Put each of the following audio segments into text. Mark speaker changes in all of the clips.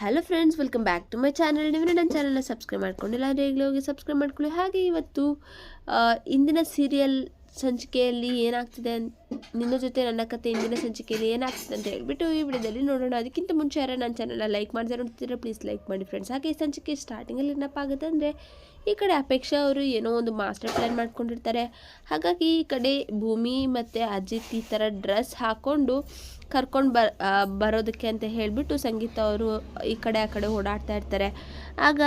Speaker 1: Hello friends welcome back to my channel ನೀವು ನನ್ನ ಚಾನಲ್ನ ಸಬ್ಸ್ಕ್ರೈಬ್ ಮಾಡ್ಕೊಂಡಿಲ್ಲ ಆದರೆ ಈಗಲೇ ಹೋಗಿ ಸಬ್ಸ್ಕ್ರೈಬ್ ಮಾಡ್ಕೊಳ್ಳಿ. ಹಾಗೆ ಇವತ್ತು ಇಂದಿನ ಸೀರಿಯಲ್ ಸಂಚಿಕೆಯಲ್ಲಿ ಏನಾಗ್ತಿದೆ ನಿನ್ನ ಜೊತೆ ನನ್ನ ಕತೆ ಇಂದಿನ ಸಂಚಿಕೆಯಲ್ಲಿ ಏನಾಗ್ತಿದೆ ಅಂತ ಹೇಳ್ಬಿಟ್ಟು ಈ ವಿಡಿಯೋದಲ್ಲಿ ನೋಡೋಣ. ಅದಕ್ಕಿಂತ ಮುಂಚೆ ಯಾರು ನನ್ನ ಚಾನಲ್ನ ಲೈಕ್ ಮಾಡಿದ್ರೆ ನೋಡ್ತಿದ್ರೆ ಪ್ಲೀಸ್ ಲೈಕ್ ಮಾಡಿ ಫ್ರೆಂಡ್ಸ್ ಹಾಗೆ ಈ ಸಂಚಿಕೆ ಸ್ಟಾರ್ಟಿಂಗಲ್ಲಿ ಏನಪ್ಪ ಆಗುತ್ತೆ ಅಂದರೆ ಈ ಕಡೆ ಅಪೇಕ್ಷಾ ಅವರು ಏನೋ ಒಂದು ಮಾಸ್ಟರ್ ಪ್ಲ್ಯಾನ್ ಮಾಡ್ಕೊಂಡಿರ್ತಾರೆ. ಹಾಗಾಗಿ ಈ ಕಡೆ ಭೂಮಿ ಮತ್ತು ಅಜಿತ್ ಈ ಥರ ಡ್ರೆಸ್ ಹಾಕ್ಕೊಂಡು ಕರ್ಕೊಂಡು ಬ ಬರೋದಕ್ಕೆ ಅಂತ ಹೇಳಿಬಿಟ್ಟು ಸಂಗೀತ ಅವರು ಈ ಕಡೆ ಆ ಕಡೆ ಓಡಾಡ್ತಾ ಇರ್ತಾರೆ. ಆಗ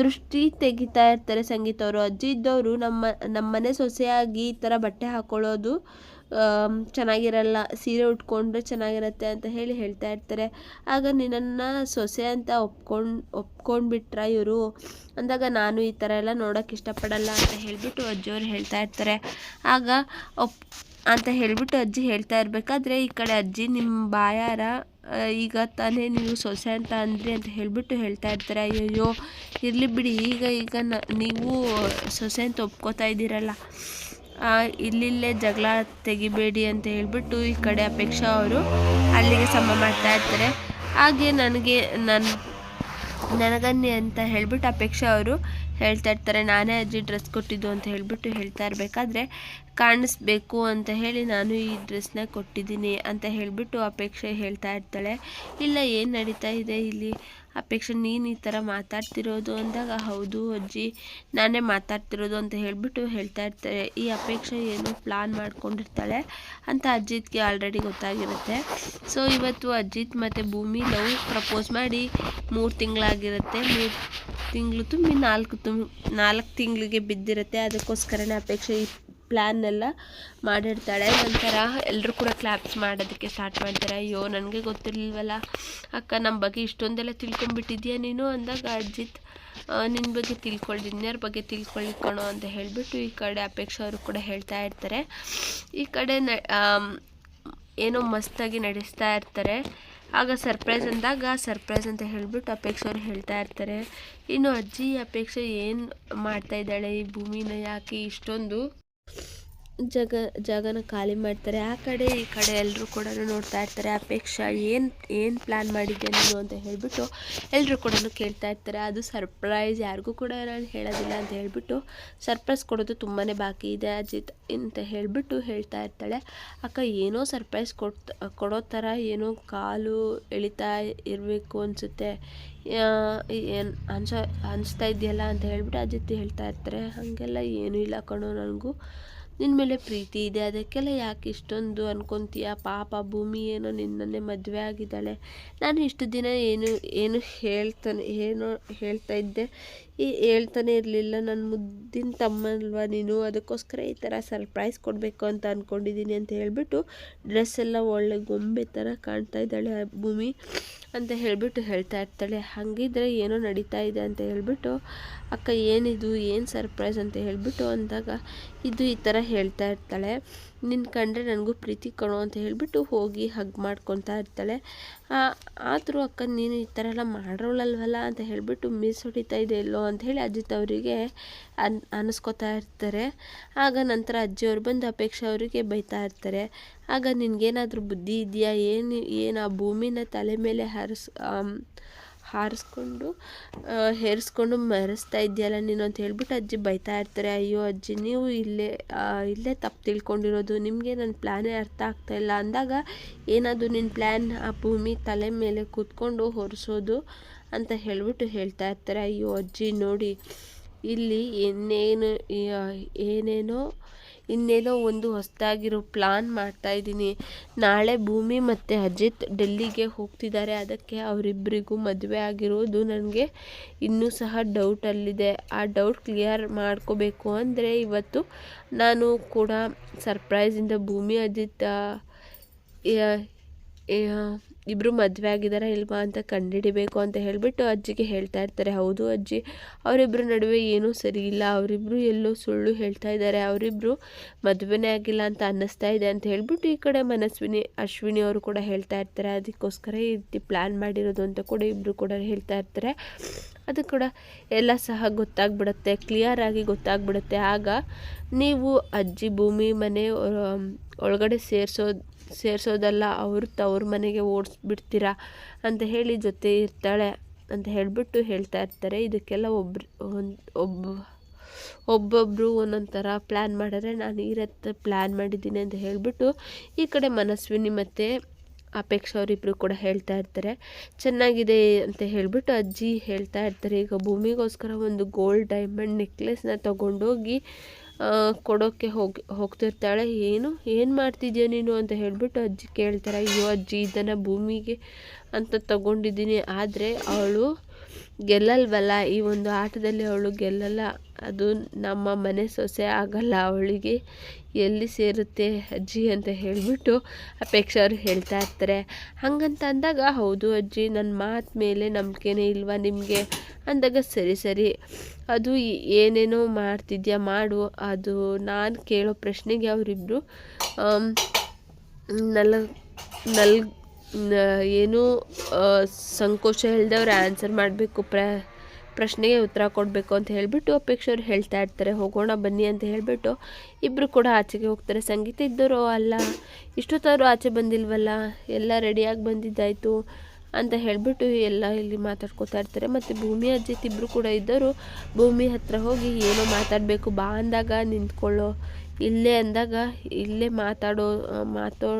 Speaker 1: ದೃಷ್ಟಿ ತೆಗಿತಾ ಇರ್ತಾರೆ ಸಂಗೀತ ಅವರು. ಅಜ್ಜಿ ಇದ್ದವರು ನಮ್ಮ, ನಮ್ಮನೆ ಸೊಸೆಯಾಗಿ ಈ ಥರ ಬಟ್ಟೆ ಹಾಕ್ಕೊಳ್ಳೋದು ಚೆನ್ನಾಗಿರಲ್ಲ, ಸೀರೆ ಉಟ್ಕೊಂಡ್ರೆ ಚೆನ್ನಾಗಿರತ್ತೆ ಅಂತ ಹೇಳಿ ಹೇಳ್ತಾ ಇರ್ತಾರೆ. ಆಗ ನಿನ್ನನ್ನು ಸೊಸೆ ಅಂತ ಒಪ್ಕೊಂಡು, ಒಪ್ಕೊಂಡ್ಬಿಟ್ರ ಇವರು? ಅಂದಾಗ ನಾನು ಈ ಥರ ಎಲ್ಲ ನೋಡೋಕೆ ಇಷ್ಟಪಡಲ್ಲ ಅಂತ ಹೇಳಿಬಿಟ್ಟು ಅಜ್ಜಿಯವರು ಹೇಳ್ತಾ ಇರ್ತಾರೆ. ಆಗ ಒಪ್, ಅಂತ ಹೇಳಿಬಿಟ್ಟು ಅಜ್ಜಿ ಹೇಳ್ತಾ ಇರಬೇಕಾದ್ರೆ ಈ ಕಡೆ ಅಜ್ಜಿ ನಿಮ್ಮ ಬಾಯಾರ ಈಗ ತಾನೇ ನೀವು ಸೊಸೆ ಅಂತ ಅಂದ್ರಿ ಅಂತ ಹೇಳಿಬಿಟ್ಟು ಹೇಳ್ತಾ ಇರ್ತಾರೆ. ಅಯ್ಯಯ್ಯೋ, ಇರಲಿ ಬಿಡಿ, ಈಗ ಈಗ ನೀವು ಸೊಸೆ ಅಂತ ಒಪ್ಕೋತಾ ಇದ್ದೀರಲ್ಲ. ಇಲ್ಲಿಲ್ಲೇ ಜಗಳ ತೆಗಿಬೇಡಿ ಅಂತ ಹೇಳಿಬಿಟ್ಟು ಈ ಕಡೆ ಅಪೇಕ್ಷಾ ಅವರು ಅಲ್ಲಿಗೆ ಸಮ ಮಾಡ್ತಾ ಇರ್ತಾರೆ. ಹಾಗೆ ನನಗೆ ನನ್ನ ನನಗನ್ನೇ ಅಂತ ಹೇಳ್ಬಿಟ್ಟು ಅಪೇಕ್ಷಾ ಅವರು ಹೇಳ್ತಾ ಇರ್ತಾರೆ. ನಾನೇ ಅಜ್ಜಿ ಡ್ರೆಸ್ ಕೊಟ್ಟಿದ್ದು ಅಂತ ಹೇಳಿಬಿಟ್ಟು ಹೇಳ್ತಾ ಇರಬೇಕಾದ್ರೆ ಕಾಣಿಸ್ಬೇಕು ಅಂತ ಹೇಳಿ ನಾನು ಈ ಡ್ರೆಸ್ನ ಕೊಟ್ಟಿದ್ದೀನಿ ಅಂತ ಹೇಳಿಬಿಟ್ಟು ಅಪೇಕ್ಷೆ ಹೇಳ್ತಾ ಇರ್ತಾಳೆ. ಇಲ್ಲ, ಏನು ನಡೀತಾ ಇದೆ ಇಲ್ಲಿ? ಅಪೇಕ್ಷೆ, ನೀನು ಈ ಥರ ಮಾತಾಡ್ತಿರೋದು ಅಂದಾಗ ಹೌದು ಅಜ್ಜಿ, ನಾನೇ ಮಾತಾಡ್ತಿರೋದು ಅಂತ ಹೇಳಿಬಿಟ್ಟು ಹೇಳ್ತಾ ಇರ್ತಾರೆ. ಈ ಅಪೇಕ್ಷೆ ಏನು ಪ್ಲಾನ್ ಮಾಡ್ಕೊಂಡಿರ್ತಾಳೆ? ಅಂತ ಅಜಿತ್ಗೆ ಆಲ್ರೆಡಿ ಗೊತ್ತಾಗಿರುತ್ತೆ. ಸೊ ಇವತ್ತು ಅಜಿತ್ ಮತ್ತು ಭೂಮಿ ಲವ್ ಪ್ರಪೋಸ್ ಮಾಡಿ ಮೂರು ತಿಂಗಳಾಗಿರುತ್ತೆ. ಮೂರು ತಿಂಗಳು ತುಂಬಿ ನಾಲ್ಕು ತುಂಬ ನಾಲ್ಕು ತಿಂಗಳಿಗೆ ಬಿದ್ದಿರುತ್ತೆ. ಅದಕ್ಕೋಸ್ಕರನೇ ಅಪೇಕ್ಷೆ ಪ್ಲ್ಯಾನ್ನೆಲ್ಲ ಮಾಡಿರ್ತಾಳೆ. ನಂತರ ಎಲ್ಲರೂ ಕೂಡ ಕ್ಲಾಪ್ಸ್ ಮಾಡೋದಕ್ಕೆ ಸ್ಟಾರ್ಟ್ ಮಾಡ್ತಾರೆ. ಅಯ್ಯೋ, ನನಗೆ ಗೊತ್ತಿರಲಿಲ್ವಲ್ಲ. ಅಕ್ಕ ನಮ್ಮ ಬಗ್ಗೆ ಇಷ್ಟೊಂದೆಲ್ಲ ತಿಳ್ಕೊಂಬಿಟ್ಟಿದ್ಯಾ ನೀನು? ಅಂದಾಗ ಅಜಿತ್ ನಿನ್ನ ಬಗ್ಗೆ ತಿಳ್ಕೊಳ್ಳಿ ಇನ್ಯಾರ ಬಗ್ಗೆ ತಿಳ್ಕೊಳ್ಳಿ ಕಣೋ ಅಂತ ಹೇಳಿಬಿಟ್ಟು ಈ ಕಡೆ ಅಪೇಕ್ಷಾ ಅವರು ಕೂಡ ಹೇಳ್ತಾ ಇರ್ತಾರೆ. ಈ ಕಡೆ ನ ಏನೋ ಮಸ್ತಾಗಿ ನಡೆಸ್ತಾ ಇರ್ತಾರೆ. ಆಗ ಸರ್ಪ್ರೈಸ್ ಅಂದಾಗ ಸರ್ಪ್ರೈಸ್ ಅಂತ ಹೇಳಿಬಿಟ್ಟು ಅಪೇಕ್ಷೆ ಅವ್ರು ಹೇಳ್ತಾ ಇರ್ತಾರೆ. ಇನ್ನು ಅಜ್ಜಿ, ಅಪೇಕ್ಷೆ ಏನು ಮಾಡ್ತಾ ಇದ್ದಾಳೆ? ಈ ಭೂಮಿನ ಯಾಕೆ ಇಷ್ಟೊಂದು ಜಗ, ಜಾಗನ ಖಾಲಿ ಮಾಡ್ತಾರೆ. ಆ ಕಡೆ, ಈ ಕಡೆ ಎಲ್ಲರೂ ಕೂಡ ನೋಡ್ತಾ ಇರ್ತಾರೆ. ಅಪೇಕ್ಷಾ ಏನು ಏನು ಪ್ಲ್ಯಾನ್ ಮಾಡಿದ್ದೆ ನೀನು ಅಂತ ಹೇಳಿಬಿಟ್ಟು ಎಲ್ಲರೂ ಕೂಡ ಕೇಳ್ತಾ ಇರ್ತಾರೆ. ಅದು ಸರ್ಪ್ರೈಸ್ ಯಾರಿಗೂ ಕೂಡ ನಾನು ಹೇಳೋದಿಲ್ಲ ಅಂತ ಹೇಳಿಬಿಟ್ಟು ಸರ್ಪ್ರೈಸ್ ಕೊಡೋದು ತುಂಬಾ ಬಾಕಿ ಇದೆ ಅಜಿತ್ ಅಂತ ಹೇಳಿಬಿಟ್ಟು ಹೇಳ್ತಾ ಇರ್ತಾಳೆ. ಅಕ್ಕ, ಏನೋ ಸರ್ಪ್ರೈಸ್ ಕೊಡ್ತಾ, ಕೊಡೋ ಥರ ಏನೋ ಕಾಲು ಎಳಿತಾ ಇರಬೇಕು ಅನಿಸುತ್ತೆ. ಏನು ಹಂಚೋ ಹಂಚ್ತಾ ಇದೆಯಲ್ಲ ಅಂತ ಹೇಳ್ಬಿಟ್ಟು ಅಜ್ಜಿ ಹೇಳ್ತಾ ಇರ್ತಾರೆ. ಹಾಗೆಲ್ಲ ಏನೂ ಇಲ್ಲ ಕಣೋ ನನಗೂ. ನಿನ್ನ ಮೇಲೆ ಪ್ರೀತಿ ಇದೆ, ಅದಕ್ಕೆಲ್ಲ ಯಾಕೆ ಇಷ್ಟೊಂದು ಅನ್ಕೊಂತೀಯ? ಪಾಪ ಭೂಮಿ ಏನೋ ನಿನ್ನನ್ನೇ ಮದುವೆ ಆಗಿದ್ದಾಳೆ. ನಾನು ಇಷ್ಟು ದಿನ ಏನು ಏನು ಹೇಳ್ತಾನೆ, ಏನೋ ಹೇಳ್ತಾ ಇದ್ದೆ. ಈ ಹೇಳ್ತಾನೆ ಇರಲಿಲ್ಲ ನನ್ನ ಮುದ್ದಿನ ತಮ್ಮಲ್ವಾ ನೀನು? ಅದಕ್ಕೋಸ್ಕರ ಈ ಥರ ಸರ್ಪ್ರೈಸ್ ಕೊಡಬೇಕು ಅಂತ ಅಂದ್ಕೊಂಡಿದ್ದೀನಿ ಅಂತ ಹೇಳಿಬಿಟ್ಟು ಡ್ರೆಸ್ ಎಲ್ಲ ಒಳ್ಳೆ ಗೊಂಬೆ ಥರ ಕಾಣ್ತಾ ಇದ್ದಾಳೆ ಭೂಮಿ ಅಂತ ಹೇಳಿಬಿಟ್ಟು ಹೇಳ್ತಾ ಇರ್ತಾಳೆ. ಹಾಗಿದ್ರೆ ಏನೋ ನಡೀತಾ ಇದೆ ಅಂತ ಹೇಳಿಬಿಟ್ಟು, ಅಕ್ಕ, ಏನಿದು? ಏನು ಸರ್ಪ್ರೈಸ್? ಅಂತ ಹೇಳಿಬಿಟ್ಟು ಅಂದಾಗ, ಇದು ಈ ಥರ ಹೇಳ್ತಾ ಇರ್ತಾಳೆ. ನಿನ್ನ ಕಂಡ್ರೆ ನನಗೂ ಪ್ರೀತಿ ಕಣೋ ಅಂತ ಹೇಳಿಬಿಟ್ಟು ಹೋಗಿ ಹಗ್ ಮಾಡ್ಕೊತಾ ಇರ್ತಾಳೆ. ಆದರೂ ಅಕ್ಕ ನೀನು ಈ ಥರ ಎಲ್ಲ ಮಾಡೋಳಲ್ವಲ್ಲ ಅಂತ ಹೇಳಿಬಿಟ್ಟು ಮಿಸ್ ಹೊಡಿತಾ ಇದೆ ಎಲ್ಲೋ ಅಂತ ಹೇಳಿ ಅವರಿಗೆ ಅನ್, ಅನಿಸ್ಕೋತಾ ಇರ್ತಾರೆ. ಆಗ ನಂತರ ಅಜ್ಜಿಯವ್ರು ಬಂದು ಅಪೇಕ್ಷೆ ಅವರಿಗೆ ಬೈತಾ ಇರ್ತಾರೆ. ಆಗ ನಿನಗೇನಾದರೂ ಬುದ್ಧಿ ಇದೆಯಾ? ಏನು ಏನು ಆ ಭೂಮಿನ ತಲೆ ಮೇಲೆ ಹಾರಿಸ್ ಹಾರಿಸ್ಕೊಂಡು ಹೇರಿಸ್ಕೊಂಡು ಮೆರೆಸ್ತಾ ಇದೆಯಲ್ಲ ನೀನು ಅಂತ ಹೇಳ್ಬಿಟ್ಟು ಅಜ್ಜಿ ಬೈತಾ ಇರ್ತಾರೆ. ಅಯ್ಯೋ ಅಜ್ಜಿ, ನೀವು ಇಲ್ಲೇ ಇಲ್ಲೇ ತಪ್ಪು ತಿಳ್ಕೊಂಡಿರೋದು. ನಿಮಗೆ ನನ್ನ ಪ್ಲ್ಯಾನೇ ಅರ್ಥ ಆಗ್ತಾ ಇಲ್ಲ. ಅಂದಾಗ ಏನಾದರೂ ನಿನ್ನ ಪ್ಲ್ಯಾನ್ ಆ ಭೂಮಿ ತಲೆ ಮೇಲೆ ಕೂತ್ಕೊಂಡು ಹೊರಿಸೋದು ಅಂತ ಹೇಳ್ಬಿಟ್ಟು ಹೇಳ್ತಾ ಇರ್ತಾರೆ. ಅಯ್ಯೋ ಅಜ್ಜಿ, ನೋಡಿ, ಇಲ್ಲಿ ಇನ್ನೇನು ಏನೇನೋ ಇನ್ನೇನೋ ಒಂದು ಹೊಸದಾಗಿರೋ ಪ್ಲಾನ್ ಮಾಡ್ತಾ ಇದ್ದೀನಿ. ನಾಳೆ ಭೂಮಿ ಮತ್ತು ಅಜಿತ್ ಡೆಲ್ಲಿಗೆ ಹೋಗ್ತಿದ್ದಾರೆ. ಅದಕ್ಕೆ ಅವರಿಬ್ಬರಿಗೂ ಮದುವೆ ಆಗಿರೋದು ನನಗೆ ಇನ್ನೂ ಸಹ ಡೌಟಲ್ಲಿದೆ ಆ ಡೌಟ್ ಕ್ಲಿಯರ್ ಮಾಡ್ಕೋಬೇಕು ಅಂದರೆ ಇವತ್ತು ನಾನು ಕೂಡ ಸರ್ಪ್ರೈಸಿಂದ ಭೂಮಿ, ಅಜಿತ್ ಇಬ್ಬರು ಮದುವೆ ಆಗಿದ್ದಾರಾ ಇಲ್ವಾ ಅಂತ ಕಂಡುಹಿಡಿಬೇಕು ಅಂತ ಹೇಳಿಬಿಟ್ಟು ಅಜ್ಜಿಗೆ ಹೇಳ್ತಾ ಇರ್ತಾರೆ. ಹೌದು ಅಜ್ಜಿ ಅವರಿಬ್ಬರ ನಡುವೆ ಏನೂ ಸರಿ ಇಲ್ಲ. ಅವರಿಬ್ಬರು ಎಲ್ಲೋ ಸುಳ್ಳು ಹೇಳ್ತಾ ಇದ್ದಾರೆ. ಅವರಿಬ್ಬರು ಮದುವೆನೇ ಆಗಿಲ್ಲ ಅಂತ ಅನ್ನಿಸ್ತಾ ಇದೆ ಅಂತ ಹೇಳಿಬಿಟ್ಟು ಈ ಕಡೆ ಮನಸ್ವಿನಿ, ಅಶ್ವಿನಿ ಅವರು ಕೂಡ ಹೇಳ್ತಾ ಇರ್ತಾರೆ. ಅದಕ್ಕೋಸ್ಕರ ಈ ರೀತಿ ಪ್ಲ್ಯಾನ್ ಮಾಡಿರೋದು ಅಂತ ಕೂಡ ಇಬ್ಬರು ಕೂಡ ಹೇಳ್ತಾ ಇರ್ತಾರೆ. ಅದು ಕೂಡ ಎಲ್ಲ ಸಹ ಗೊತ್ತಾಗ್ಬಿಡುತ್ತೆ ಕ್ಲಿಯರ್ ಆಗಿ ಗೊತ್ತಾಗ್ಬಿಡುತ್ತೆ. ಆಗ ನೀವು ಅಜ್ಜಿ ಭೂಮಿ ಮನೆ ಒಳಗಡೆ ಸೇರಿಸೋದು ಸೇರಿಸೋದಲ್ಲ, ಅವರು ತವ್ರ ಮನೆಗೆ ಓಡಿಸ್ಬಿಡ್ತೀರಾ ಅಂತ ಹೇಳಿ ಜೊತೆ ಇರ್ತಾಳೆ ಅಂತ ಹೇಳಿಬಿಟ್ಟು ಹೇಳ್ತಾ ಇರ್ತಾರೆ. ಇದಕ್ಕೆಲ್ಲ ಒಬ್ರು, ಒಂದು, ಒಬ್ಬ ಒಬ್ಬೊಬ್ಬರು ಒಂದೊಂದು ಥರ ಪ್ಲ್ಯಾನ್ ಮಾಡಿದ್ರೆ ನಾನು ಈ ಪ್ಲ್ಯಾನ್ ಮಾಡಿದ್ದೀನಿ ಅಂತ ಹೇಳಿಬಿಟ್ಟು ಈ ಕಡೆ ಮನಸ್ವಿನಿ ಮತ್ತು ಅಪೇಕ್ಷ ಅವರಿಬ್ಬರು ಕೂಡ ಹೇಳ್ತಾ ಇರ್ತಾರೆ. ಚೆನ್ನಾಗಿದೆ ಅಂತ ಹೇಳಿಬಿಟ್ಟು ಅಜ್ಜಿ ಹೇಳ್ತಾ ಇರ್ತಾರೆ, ಈಗ ಭೂಮಿಗೋಸ್ಕರ ಒಂದು ಗೋಲ್ಡ್ ಡೈಮಂಡ್ ನೆಕ್ಲೆಸ್ನ ತೊಗೊಂಡೋಗಿ ಕೊಡೋಕ್ಕೆ ಹೋಗಿ, ಹೋಗ್ತಿರ್ತಾಳೆ. ಏನು? ಏನು ಮಾಡ್ತಿದ್ಯಾ ನೀನು? ಅಂತ ಹೇಳಿಬಿಟ್ಟು ಅಜ್ಜಿ ಕೇಳ್ತಾರೆ. ಅಯ್ಯೋ ಅಜ್ಜಿ, ಇದನ್ನು ಭೂಮಿಗೆ ಅಂತ ತಗೊಂಡಿದ್ದೀನಿ. ಆದರೆ ಅವಳು ಗೆಲ್ಲಲ್ವಲ್ಲ? ಈ ಒಂದು ಆಟದಲ್ಲಿ ಅವಳು ಗೆಲ್ಲಲ್ಲ. ಅದು ನಮ್ಮ ಮನೆ ಸೊಸೆ ಆಗಲ್ಲ. ಅವಳಿಗೆ ಎಲ್ಲಿ ಸೇರುತ್ತೆ ಅಜ್ಜಿ ಅಂತ ಹೇಳಿಬಿಟ್ಟು ಅಪೇಕ್ಷೆ ಅವರು ಹೇಳ್ತಾ ಇರ್ತಾರೆ. ಹಾಗಂತ ಅಂದಾಗ, ಹೌದು ಅಜ್ಜಿ ನನ್ನ ಮಾತು ಮೇಲೆ ನಂಬಿಕೆನೇ ಇಲ್ವಾ ನಿಮಗೆ? ಅಂದಾಗ, ಸರಿ ಸರಿ. ಅದು ಏನೇನೋ ಮಾಡ್ತಿದ್ಯಾ ಮಾಡು. ಅದು ನಾನು ಕೇಳೋ ಪ್ರಶ್ನೆಗೆ ಅವರಿಬ್ಬರು ನಲ್ ನಲ್ ಏನು ಸಂಕೋಚ ಇಲ್ಲದವ್ರು ಆನ್ಸರ್ ಮಾಡಬೇಕು, ಪ್ರ, ಪ್ರಶ್ನೆಗೆ ಉತ್ತರ ಕೊಡಬೇಕು ಅಂತ ಹೇಳಿಬಿಟ್ಟು ಅಪೇಕ್ಷರು ಹೇಳ್ತಾ ಇರ್ತಾರೆ. ಹೋಗೋಣ ಬನ್ನಿ ಅಂತ ಹೇಳಿಬಿಟ್ಟು ಇಬ್ಬರು ಕೂಡ ಆಚೆಗೆ ಹೋಗ್ತಾರೆ. ಸಂಗೀತ ಇದ್ದವರು ಅಲ್ಲ, ಇಷ್ಟೊತ್ತಾದ್ರು ಆಚೆ ಬಂದಿಲ್ವಲ್ಲ, ಎಲ್ಲ ರೆಡಿಯಾಗಿ ಬಂದಿದ್ದಾಯಿತು ಅಂತ ಹೇಳಿಬಿಟ್ಟು ಎಲ್ಲ ಇಲ್ಲಿ ಮಾತಾಡ್ಕೋತಾ ಇರ್ತಾರೆ. ಮತ್ತು ಭೂಮಿ ಅಜ್ಜಿ ಇಬ್ಬರು ಕೂಡ ಇದ್ದರು ಭೂಮಿ ಹತ್ರ ಹೋಗಿ ಏನೋ ಮಾತಾಡಬೇಕು, ಬಾ ಅಂದಾಗ ನಿಂತ್ಕೊಳ್ಳೋ, ಇಲ್ಲೇ ಅಂದಾಗ ಇಲ್ಲೇ ಮಾತಾಡೋ ಮಾತೋ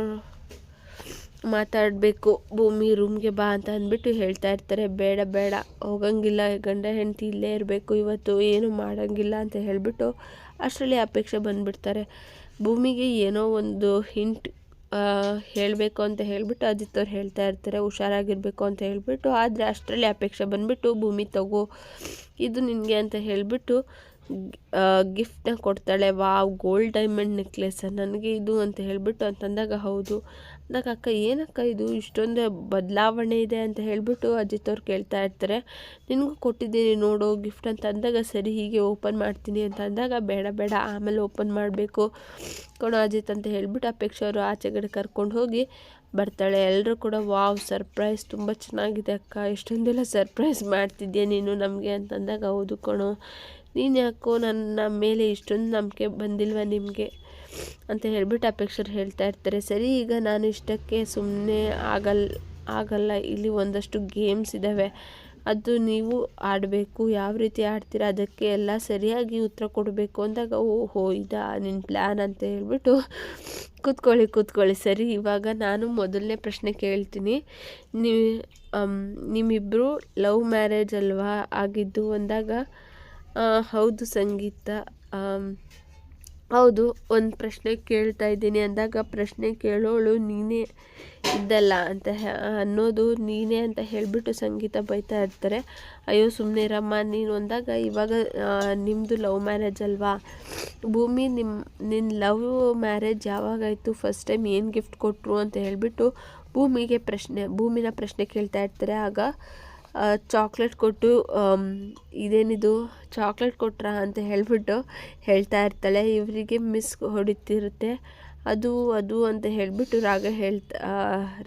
Speaker 1: ಮಾತಾಡಬೇಕು, ಭೂಮಿ ರೂಮ್ಗೆ ಬಾ ಅಂತ ಅಂದ್ಬಿಟ್ಟು ಹೇಳ್ತಾ ಇರ್ತಾರೆ. ಬೇಡ ಬೇಡ, ಹೋಗಂಗಿಲ್ಲ, ಗಂಡ, ಹೆಂಡತಿ ಇಲ್ಲೇ ಇರಬೇಕು, ಇವತ್ತು ಏನು ಮಾಡೋಂಗಿಲ್ಲ ಅಂತ ಹೇಳಿಬಿಟ್ಟು ಅಷ್ಟರಲ್ಲಿ ಅಪೇಕ್ಷೆ ಬಂದುಬಿಡ್ತಾರೆ. ಭೂಮಿಗೆ ಏನೋ ಒಂದು ಹಿಂಟ್ ಹೇಳಬೇಕು ಅಂತ ಹೇಳಿಬಿಟ್ಟು ಅಜಿತ್ ಅವ್ರು ಹೇಳ್ತಾ ಇರ್ತಾರೆ, ಹುಷಾರಾಗಿರಬೇಕು ಅಂತ ಹೇಳಿಬಿಟ್ಟು. ಆದರೆ ಅಷ್ಟರಲ್ಲಿ ಅಪೇಕ್ಷೆ ಬಂದುಬಿಟ್ಟು, ಭೂಮಿ ತಗೋ, ಇದು ನಿನಗೆ ಅಂತ ಹೇಳಿಬಿಟ್ಟು ಗಿಫ್ಟನ್ನ ಕೊಡ್ತಾಳೆ. ವಾವ್ ಗೋಲ್ಡ್ ಡೈಮಂಡ್ ನೆಕ್ಲೆಸ್ ನನಗೆ ಇದು ಅಂತ ಹೇಳಿಬಿಟ್ಟು ಅಂತಂದಾಗ ಹೌದು. ಅಂದಾಗ, ಅಕ್ಕ, ಏನಕ್ಕ ಇದು? ಇಷ್ಟೊಂದು ಬದಲಾವಣೆ ಇದೆ ಅಂತ ಹೇಳಿಬಿಟ್ಟು ಅಜಿತ್ ಅವ್ರು ಕೇಳ್ತಾ ಇರ್ತಾರೆ. ನಿನಗೂ ಕೊಟ್ಟಿದ್ದೀನಿ ನೋಡು, ಗಿಫ್ಟ್ ಅಂತ ಅಂದಾಗ, ಸರಿ, ಹೀಗೆ ಓಪನ್ ಮಾಡ್ತೀನಿ ಅಂತ ಅಂದಾಗ, ಬೇಡ ಬೇಡ, ಆಮೇಲೆ ಓಪನ್ ಮಾಡಬೇಕು ಕೊಡೋ ಅಜಿತ್ ಅಂತ ಹೇಳಿಬಿಟ್ಟು ಅಪೇಕ್ಷೆ ಅವರು ಆಚೆಗಡೆ ಕರ್ಕೊಂಡು ಹೋಗಿ ಬರ್ತಾಳೆ. ಎಲ್ಲರೂ ಕೂಡ, ವಾವ್, ಸರ್ಪ್ರೈಸ್ ತುಂಬ ಚೆನ್ನಾಗಿದೆ ಅಕ್ಕ. ಎಷ್ಟೊಂದೆಲ್ಲ ಸರ್ಪ್ರೈಸ್ ಮಾಡ್ತಿದ್ದೆ ನೀನು ನಮಗೆ? ಅಂತಂದಾಗ ಹೌದು ಕಣೋ. ನೀನು ಯಾಕೋ ನನ್ನ ಮೇಲೆ ಇಷ್ಟೊಂದು ನಂಬಿಕೆ ಬಂದಿಲ್ವ ನಿಮಗೆ? ಅಂತ ಹೇಳ್ಬಿಟ್ಟು ಅಪೇಕ್ಷರು ಹೇಳ್ತಾ ಇರ್ತಾರೆ. ಸರಿ, ಈಗ ನಾನು ಇಷ್ಟಕ್ಕೆ ಸುಮ್ಮನೆ ಆಗಲ್, ಆಗಲ್ಲ. ಇಲ್ಲಿ ಒಂದಷ್ಟು ಗೇಮ್ಸ್ ಇದ್ದಾವೆ ಅದು ನೀವು ಆಡಬೇಕು. ಯಾವ ರೀತಿ ಆಡ್ತೀರ? ಅದಕ್ಕೆ ಎಲ್ಲ ಸರಿಯಾಗಿ ಉತ್ತರ ಕೊಡಬೇಕು ಅಂದಾಗ, ಓಹೋ, ಇದಾ ನಿನ್ನ ಪ್ಲ್ಯಾನ್ ಅಂತ ಹೇಳ್ಬಿಟ್ಟು ಕೂತ್ಕೊಳ್ಳಿ ಕೂತ್ಕೊಳ್ಳಿ. ಸರಿ, ಇವಾಗ ನಾನು ಮೊದಲನೇ ಪ್ರಶ್ನೆ ಕೇಳ್ತೀನಿ. ನೀವು ನಿಮ್ಮಿಬ್ಬರು ಲವ್ ಮ್ಯಾರೇಜ್ ಅಲ್ವಾ? ಆಗಿದ್ದು ಅಂದಾಗ ಹೌದು ಸಂಗೀತ. ಹೌದು, ಒಂದು ಪ್ರಶ್ನೆ ಕೇಳ್ತಾ ಇದ್ದೀನಿ ಅಂದಾಗ ಪ್ರಶ್ನೆ ಕೇಳೋಳು ನೀನೇ ಇದ್ದಲ್ಲ ಅಂತ ಅನ್ನೋದು ನೀನೇ ಅಂತ ಹೇಳಿಬಿಟ್ಟು ಸಂಗೀತ ಬೈತಾ ಇರ್ತಾರೆ. ಅಯ್ಯೋ ಸುಮ್ಮನೆ ರಮ್ಮ ನೀನು ಅಂದಾಗ ಇವಾಗ ನಿಮ್ಮದು ಲವ್ ಮ್ಯಾರೇಜ್ ಅಲ್ವಾ? ಭೂಮಿ ನಿಮ್ಮ ನಿನ್ನ ಲವ್ ಮ್ಯಾರೇಜ್ ಯಾವಾಗಾಯಿತು? ಫಸ್ಟ್ ಟೈಮ್ ಏನು ಗಿಫ್ಟ್ ಕೊಟ್ಟರು ಅಂತ ಹೇಳಿಬಿಟ್ಟು ಭೂಮಿಗೆ ಪ್ರಶ್ನೆ, ಭೂಮಿನ ಪ್ರಶ್ನೆ ಕೇಳ್ತಾ ಇರ್ತಾರೆ. ಆಗ ಚಾಕ್ಲೇಟ್ ಕೊಟ್ಟು ಇದೇನಿದು ಚಾಕ್ಲೇಟ್ ಕೊಟ್ರಾ ಅಂತ ಹೇಳಿಬಿಟ್ಟು ಹೇಳ್ತಾ ಇರ್ತಾಳೆ. ಇವರಿಗೆ ಮಿಸ್ ಹೊಡಿತಿರುತ್ತೆ. ಅದು ಅದು ಅಂತ ಹೇಳಿಬಿಟ್ಟು ರಾಗ ಹೇಳ್ತಾ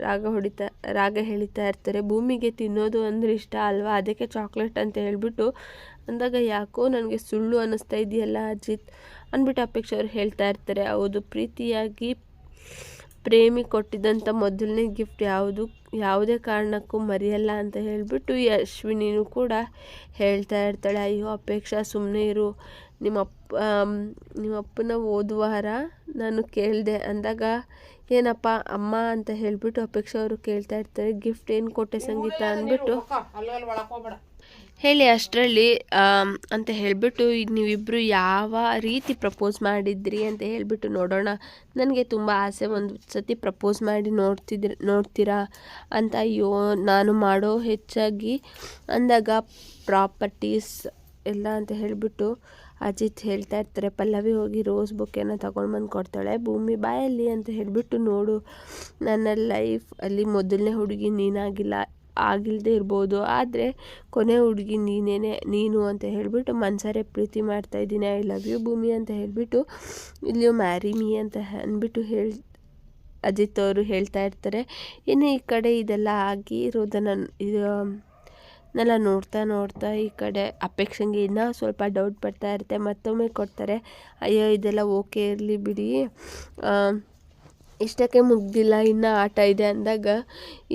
Speaker 1: ರಾಗ ಹೊಡಿತಾ, ರಾಗ ಹೇಳಿತಾ ಇರ್ತಾರೆ. ಭೂಮಿಗೆ ತಿನ್ನೋದು ಅಂದರೆ ಇಷ್ಟ ಅಲ್ವಾ? ಅದಕ್ಕೆ ಚಾಕ್ಲೇಟ್ ಅಂತ ಹೇಳಿಬಿಟ್ಟು ಅಂದಾಗ ಯಾಕೋ ನನಗೆ ಸುಳ್ಳು ಅನ್ನಿಸ್ತಾ ಇದೆಯಲ್ಲ ಅಜಿತ್ ಅಂದ್ಬಿಟ್ಟು ಅಪೇಕ್ಷೆ ಅವ್ರು ಹೇಳ್ತಾ ಇರ್ತಾರೆ. ಹೌದು, ಪ್ರೀತಿಯಾಗಿ ಪ್ರೇಮಿ ಕೊಟ್ಟಿದ್ದಂಥ ಮೊದಲನೇ ಗಿಫ್ಟ್ ಯಾವುದು ಯಾವುದೇ ಕಾರಣಕ್ಕೂ ಮರೆಯಲ್ಲ ಅಂತ ಹೇಳಿಬಿಟ್ಟು ಯಶ್ವಿನಿನೂ ಕೂಡ ಹೇಳ್ತಾ ಇರ್ತಾಳೆ ಅಯ್ಯೋ ಅಪೇಕ್ಷಾ ಸುಮ್ಮನೆ ಇರು ನಿಮ್ಮ ನಿಮ್ಮಪ್ಪ ನಿಮ್ಮಪ್ಪನ ಹೋದ ವಾರ ನಾನು ಕೇಳಿದೆ ಅಂದಾಗ ಏನಪ್ಪ ಅಮ್ಮ ಅಂತ ಹೇಳಿಬಿಟ್ಟು ಅಪೇಕ್ಷಾ ಅವರು ಕೇಳ್ತಾ ಇರ್ತಾರೆ ಗಿಫ್ಟ್ ಏನು ಕೊಟ್ಟೆ ಸಂಗೀತ ಅಂದ್ಬಿಟ್ಟು ಹೇಳಿ ಅಷ್ಟರಲ್ಲಿ ಅಂತ ಹೇಳಿಬಿಟ್ಟು ಈಗ ನೀವಿಬ್ಬರು ಯಾವ ರೀತಿ ಪ್ರಪೋಸ್ ಮಾಡಿದ್ರಿ ಅಂತ ಹೇಳಿಬಿಟ್ಟು ನೋಡೋಣ. ನನಗೆ ತುಂಬ ಆಸೆ ಒಂದು ಸತಿ ಪ್ರಪೋಸ್ ಮಾಡಿ ನೋಡ್ತಿದ್ರಿ, ನೋಡ್ತೀರಾ ಅಂತ ಅಯ್ಯೋ ನಾನು ಮಾಡೋ ಹೆಚ್ಚಾಗಿ ಅಂದಾಗ ಪ್ರಾಪರ್ಟೀಸ್ ಎಲ್ಲ ಅಂತ ಹೇಳಿಬಿಟ್ಟು ಅಜಿತ್ ಹೇಳ್ತಾ ಇರ್ತಾರೆ, ಪಲ್ಲವಿ ಹೋಗಿ ರೋಸ್ ಬುಕ್ಕೆನ ತಗೊಂಡು ಬಂದು ಕೊಡ್ತಾಳೆ, ಭೂಮಿ ಬಾಯಲ್ಲಿ, ಅಂತ ಹೇಳಿಬಿಟ್ಟು ನೋಡು. ನನ್ನ ಲೈಫ್ ಅಲ್ಲಿ ಮೊದಲನೇ ಹುಡುಗಿ ನೀನಾಗಿಲ್ಲ. ಆಗಿಲ್ಲದೆ ಇರ್ಬೋದು. ಆದರೆ ಕೊನೆ ಹುಡುಗಿ ನೀನೇನೆ, ನೀನು ಅಂತ ಹೇಳಿಬಿಟ್ಟು ಮನ್ಸಾರೆ ಪ್ರೀತಿ ಮಾಡ್ತಾಯಿದ್ದೀನಿ ಐ ಲವ್ ಯು ಭೂಮಿ ಅಂತ ಹೇಳಿಬಿಟ್ಟು ಇಲ್ಲಿ ಮ್ಯಾರಿ ಮೀ ಅಂತ ಅಂದ್ಬಿಟ್ಟು ಹೇಳಿ, ಅಜಿತ್ ಅವರು ಹೇಳ್ತಾ ಇರ್ತಾರೆ. ಇನ್ನು ಈ ಕಡೆ ಇದೆಲ್ಲ ಆಗಿ ಇರೋದನ್ನು ಇದನ್ನೆಲ್ಲ ನೋಡ್ತಾ ನೋಡ್ತಾ ಈ ಕಡೆ ಅಪೇಕ್ಷೆಗೆ ಇನ್ನೂ ಸ್ವಲ್ಪ ಡೌಟ್ ಬರ್ತಾ ಇರುತ್ತೆ. ಮತ್ತೊಮ್ಮೆ ಕೊಡ್ತಾರೆ, ಅಯ್ಯೋ, ಇದೆಲ್ಲ ಓಕೆ ಇರಲಿ ಬಿಡಿ. ಇಷ್ಟಕ್ಕೆ ಮುಗ್ದಿಲ್ಲ, ಇನ್ನು ಆಟ ಇದೆ ಅಂದಾಗ,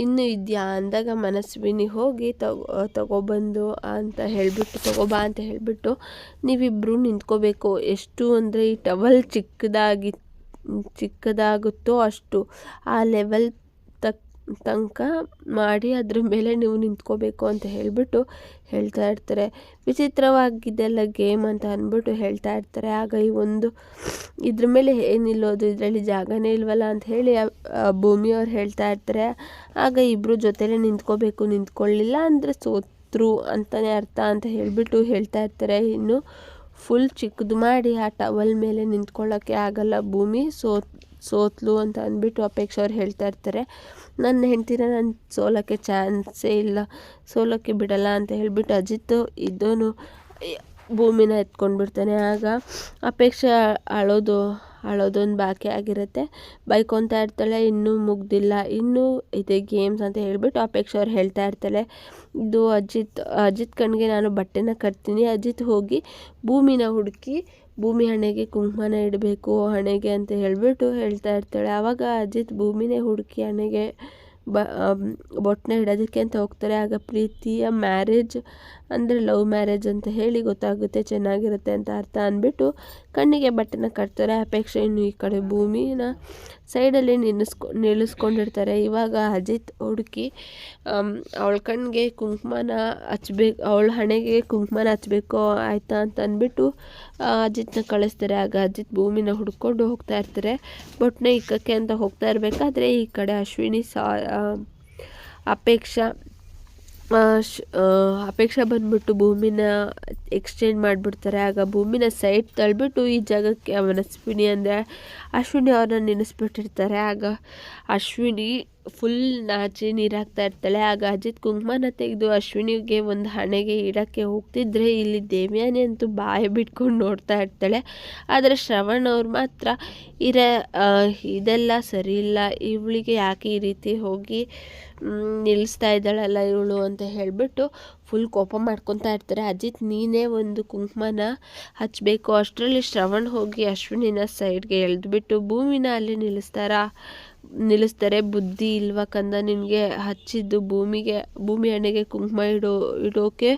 Speaker 1: ಇನ್ನೂ ಇದೆಯಾ ಅಂದಾಗ ಮನಸ್ಸು ಮನಸ್ವಿನಿ ಹೋಗಿ ತಗೋ ತಗೊಬಂದು ಅಂತ ಹೇಳಿಬಿಟ್ಟು ತಗೋಬಾ ಅಂತ ಹೇಳಿಬಿಟ್ಟು ನೀವಿಬ್ಬರು ನಿಂತ್ಕೋಬೇಕು. ಎಷ್ಟು ಅಂದರೆ ಈ ಟವಲ್ ಚಿಕ್ಕದಾಗಿ, ಚಿಕ್ಕದಾಗುತ್ತೋ ಅಷ್ಟು ಆ ಲೆವೆಲ್ ತನಕ ಮಾಡಿ ಅದ್ರ ಮೇಲೆ ನೀವು ನಿಂತ್ಕೋಬೇಕು ಅಂತ ಹೇಳಿಬಿಟ್ಟು ಹೇಳ್ತಾ ಇರ್ತಾರೆ. ವಿಚಿತ್ರವಾಗಿದ್ದೆಲ್ಲ ಗೇಮ್ ಅಂತ ಅಂದ್ಬಿಟ್ಟು ಹೇಳ್ತಾ ಇರ್ತಾರೆ. ಆಗ ಈ ಒಂದು ಇದ್ರ ಮೇಲೆ ಏನಿಲ್ಲೋದು, ಇದರಲ್ಲಿ ಜಾಗನೇ ಇಲ್ವಲ್ಲ ಅಂತ ಹೇಳಿ ಭೂಮಿಯವ್ರು ಹೇಳ್ತಾ ಇರ್ತಾರೆ. ಆಗ ಇಬ್ಬರು ಜೊತೆಲೇ ನಿಂತ್ಕೋಬೇಕು, ನಿಂತ್ಕೊಳ್ಳಿಲ್ಲ ಅಂದರೆ ಸೋತ್ರು ಅಂತಲೇ ಅರ್ಥ ಅಂತ ಹೇಳಿಬಿಟ್ಟು ಹೇಳ್ತಾ ಇರ್ತಾರೆ. ಇನ್ನು ಫುಲ್ ಚಿಕ್ಕದು ಮಾಡಿ ಆ ಟವಲ್ ಮೇಲೆ ನಿಂತ್ಕೊಳ್ಳೋಕ್ಕೆ ಆಗಲ್ಲ ಭೂಮಿ, ಸೋತ್ ಸೋತ್ಲು ಅಂತ ಅಂದ್ಬಿಟ್ಟು ಅಪೇಕ್ಷೆ ಅವ್ರು ಹೇಳ್ತಾ ಇರ್ತಾರೆ. ನನ್ನ ಹೆಂಡ್ತಿನ ನಾನು ಸೋಲೋಕ್ಕೆ ಚಾನ್ಸೇ ಇಲ್ಲ, ಸೋಲೋಕ್ಕೆ ಬಿಡಲ್ಲ ಅಂತ ಹೇಳಿಬಿಟ್ಟು ಅಜಿತ್ ಇದ್ದೋನು ಭೂಮಿನ ಎತ್ಕೊಂಡು ಬಿಡ್ತಾನೆ ಆಗ ಅಪೇಕ್ಷೆ ಅಳೋದು, ಅಳೋದೊಂದು ಬಾಕಿ ಆಗಿರುತ್ತೆ. ಬೈಕೊತಾ ಇರ್ತಾಳೆ, ಇನ್ನೂ ಮುಗ್ದಿಲ್ಲ, ಇನ್ನೂ ಇದೆ ಗೇಮ್ಸ್ ಅಂತ ಹೇಳಿಬಿಟ್ಟು ಅಪೇಕ್ಷೆ ಅವ್ರು ಹೇಳ್ತಾ ಇರ್ತಾಳೆ. ಇದು ಅಜಿತ್ ಅಜಿತ್ ಕಣ್ಗೆ ನಾನು ಬಟ್ಟೆನ ಕಟ್ತೀನಿ. ಅಜಿತ್ ಹೋಗಿ ಭೂಮಿನ ಹುಡುಕಿ ಭೂಮಿ ಹಣೆಗೆ ಕುಂಕುಮನ ಇಡಬೇಕು, ಹಣೆಗೆ ಅಂತ ಹೇಳಿಬಿಟ್ಟು ಹೇಳ್ತಾ ಇರ್ತಾಳೆ. ಆವಾಗ ಅಜಿತ್ ಭೂಮಿನೇ ಹುಡುಕಿ ಹಣೆಗೆ ಬ ಬೊಟ್ಟನ್ನ ಇಡೋದಕ್ಕೆ ಅಂತ ಹೋಗ್ತಾರೆ. ಆಗ ಪ್ರೀತಿಯ ಮ್ಯಾರೇಜ್ ಅಂದರೆ ಲವ್ ಮ್ಯಾರೇಜ್ ಅಂತ ಹೇಳಿ ಗೊತ್ತಾಗುತ್ತೆ, ಚೆನ್ನಾಗಿರುತ್ತೆ ಅಂತ ಅರ್ಥ ಅಂದ್ಬಿಟ್ಟು ಕಣ್ಣಿಗೆ ಬಟ್ಟೆನ ಕಟ್ತಾರೆ. ಅಪೇಕ್ಷೆ ಇನ್ನು ಈ ಕಡೆ ಭೂಮಿನ ಸೈಡಲ್ಲಿ ನಿಲ್ಲಿಸ್ಕೊ, ನಿಲ್ಲಿಸ್ಕೊಂಡಿರ್ತಾರೆ. ಇವಾಗ ಅಜಿತ್ ಹುಡುಕಿ ಅವಳ ಕಣ್ಣಿಗೆ ಕುಂಕುಮನ ಹಚ್ಬೇಕು, ಅವಳ ಹಣೆಗೆ ಕುಂಕುಮನ ಹಚ್ಬೇಕು ಆಯಿತಾ ಅಂತ ಅಂದ್ಬಿಟ್ಟು ಅಜಿತ್ನ ಕಳಿಸ್ತಾರೆ. ಆಗ ಅಜಿತ್ ಭೂಮಿನ ಹುಡ್ಕೊಂಡು ಹೋಗ್ತಾ ಇರ್ತಾರೆ. ಬೊಟ್ಟನೆ ಇಕ್ಕಕ್ಕೆ ಅಂತ ಹೋಗ್ತಾ ಇರಬೇಕಾದ್ರೆ ಈ ಕಡೆ ಅಶ್ವಿನಿ ಸಾ ಅಪೇಕ್ಷಾ ಅಪೇಕ್ಷೆ ಬಂದ್ಬಿಟ್ಟು ಭೂಮಿನ ಎಕ್ಸ್ಚೇಂಜ್ ಮಾಡಿಬಿಡ್ತಾರೆ. ಆಗ ಭೂಮಿನ ಸೈಡ್ ತಳ್ಳಿಬಿಟ್ಟು ಈ ಜಾಗಕ್ಕೆ ಅಶ್ವಿನಿ ಅಂದರೆ ಅಶ್ವಿನಿ ಅವ್ರನ್ನ ನೆನೆಸ್ಬಿಟ್ಟಿರ್ತಾರೆ. ಆಗ ಅಶ್ವಿನಿ ಫುಲ್ ನಾಚಿ ನೀರು ಹಾಕ್ತಾ ಇರ್ತಾಳೆ. ಆಗ ಅಜಿತ್ ಕುಂಕುಮನ ತೆಗೆದು ಅಶ್ವಿನಿಗೆ ಒಂದು ಹಣೆಗೆ ಇಡೋಕ್ಕೆ ಹೋಗ್ತಿದ್ರೆ ಇಲ್ಲಿ ದೇವ್ಯಾನಿ ಅಂತೂ ಬಾಯಿ ಬಿಟ್ಕೊಂಡು ನೋಡ್ತಾ ಇರ್ತಾಳೆ. ಆದರೆ ಶ್ರವಣ್ ಅವ್ರು ಮಾತ್ರ, ಇರ ಇದೆಲ್ಲ ಸರಿ ಇಲ್ಲ. ಇವಳಿಗೆ ಯಾಕೆ ಈ ರೀತಿ ಹೋಗಿ ನಿಲ್ಲಿಸ್ತಾ ಇದ್ದಾಳಲ್ಲ ಇವಳು? ಅಂತ ಹೇಳಿಬಿಟ್ಟು ಫುಲ್ ಕೋಪ ಮಾಡ್ಕೊತಾ ಇರ್ತಾರೆ. ಅಜಿತ್, ನೀನೇ ಒಂದು ಕುಂಕುಮನ ಹಚ್ಚಬೇಕು ಅಷ್ಟರಲ್ಲಿ ಶ್ರವಣ್ ಹೋಗಿ ಅಶ್ವಿನಿನ ಸೈಡ್ಗೆ ಎಳೆದ್ಬಿಟ್ಟು ಭೂಮಿನ ಅಲ್ಲಿ ನಿಲ್ಲಿಸ್ತಾರಾ? ನಿಲ್ಲಿಸ್ತಾರೆ, ಬುದ್ಧಿ ಇಲ್ವಾ ಕಂದ ನಿನಗೆ ಹಚ್ಚಿದ್ದು ಭೂಮಿಗೆ, ಭೂಮಿ ಹಣೆಗೆ ಕುಂಕುಮ ಇಡೋ, ಇಡೋಕೆ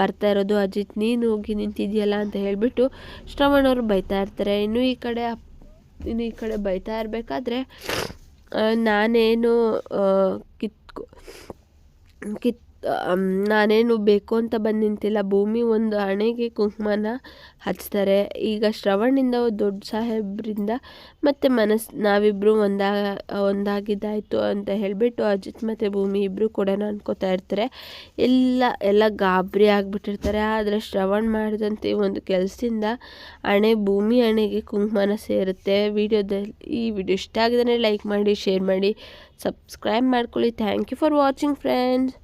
Speaker 1: ಬರ್ತಾ ಇರೋದು ಅಜಿತ್, ನೀನು ಹೋಗಿ ನಿಂತಿದೆಯಲ್ಲ ಅಂತ ಹೇಳಿಬಿಟ್ಟು ಶ್ರವಣ್ ಅವರು ಬೈತಾ ಇರ್ತಾರೆ. ಇನ್ನು ಈ ಕಡೆ ಇನ್ನು ಈ ಕಡೆ ಬೈತಾ ಇರಬೇಕಾದ್ರೆ ನಾನೇನು ಕಿತ್ಕೊ ಕಿತ್ ನಾನೇನು ಬೇಕು ಅಂತ ಬಂದು ನಿಂತಿಲ್ಲ. ಭೂಮಿ ಒಂದು ಹಣೆಗೆ ಕುಂಕುಮನ ಹಚ್ತಾರೆ. ಈಗ ಶ್ರವಣಿಂದ ದೊಡ್ಡ ಸಾಹೇಬ್ರಿಂದ ಮತ್ತು ಮನಸ್ಸು ನಾವಿಬ್ಬರು ಒಂದಾ, ಒಂದಾಗಿದ್ದಾಯಿತು ಅಂತ ಹೇಳಿಬಿಟ್ಟು ಅಜಿತ್ ಮತ್ತು ಭೂಮಿ ಇಬ್ಬರು ಕೂಡ ಅನ್ಕೋತಾ ಇರ್ತಾರೆ. ಎಲ್ಲ ಎಲ್ಲ ಗಾಬರಿ ಆಗಿಬಿಟ್ಟಿರ್ತಾರೆ. ಆದರೆ ಶ್ರವಣ್ ಮಾಡಿದಂತೆ ಒಂದು ಕೆಲಸದಿಂದ ಹಣೆ, ಭೂಮಿ ಹಣೆಗೆ ಕುಂಕುಮನ ಸೇರುತ್ತೆ. ವಿಡಿಯೋದಲ್ಲಿ ಈ ವಿಡಿಯೋ ಇಷ್ಟ ಆಗಿದ್ರೆ ಲೈಕ್ ಮಾಡಿ, ಶೇರ್ ಮಾಡಿ, ಸಬ್ಸ್ಕ್ರೈಬ್ ಮಾಡ್ಕೊಳ್ಳಿ. Thank you for watching friends.